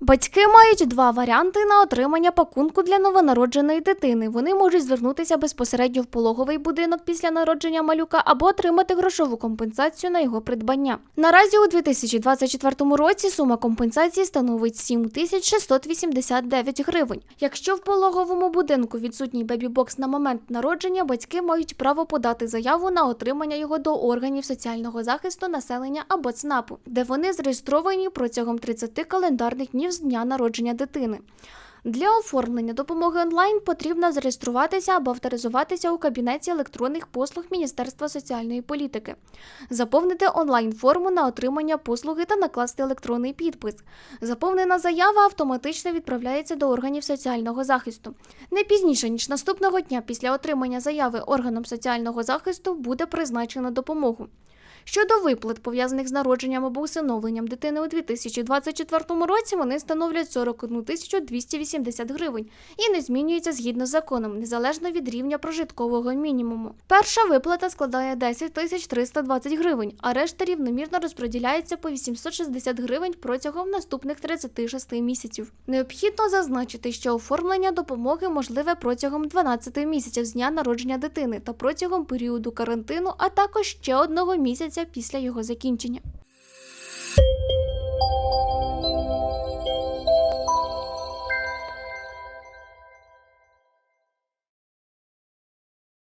Батьки мають два варіанти на отримання пакунку для новонародженої дитини. Вони можуть звернутися безпосередньо в пологовий будинок після народження малюка або отримати грошову компенсацію на його придбання. Наразі у 2024 році сума компенсації становить 7689 гривень. Якщо в пологовому будинку відсутній бебі-бокс на момент народження, батьки мають право подати заяву на отримання його до органів соціального захисту населення або ЦНАПу, де вони зареєстровані протягом 30 календарних днів з дня народження дитини. Для оформлення допомоги онлайн потрібно зареєструватися або авторизуватися у кабінеті електронних послуг Міністерства соціальної політики, заповнити онлайн-форму на отримання послуги та накласти електронний підпис. Заповнена заява автоматично відправляється до органів соціального захисту. Не пізніше ніж наступного дня після отримання заяви органом соціального захисту буде призначено допомогу. Щодо виплат, пов'язаних з народженням або усиновленням дитини у 2024 році, вони становлять 41 тисячу 280 гривень і не змінюються згідно з законом, незалежно від рівня прожиткового мінімуму. Перша виплата складає 10 тисяч 320 гривень, а решта рівномірно розподіляється по 860 гривень протягом наступних 36 місяців. Необхідно зазначити, що оформлення допомоги можливе протягом 12 місяців з дня народження дитини та протягом періоду карантину, а також ще одного місяця відбудеться після його закінчення.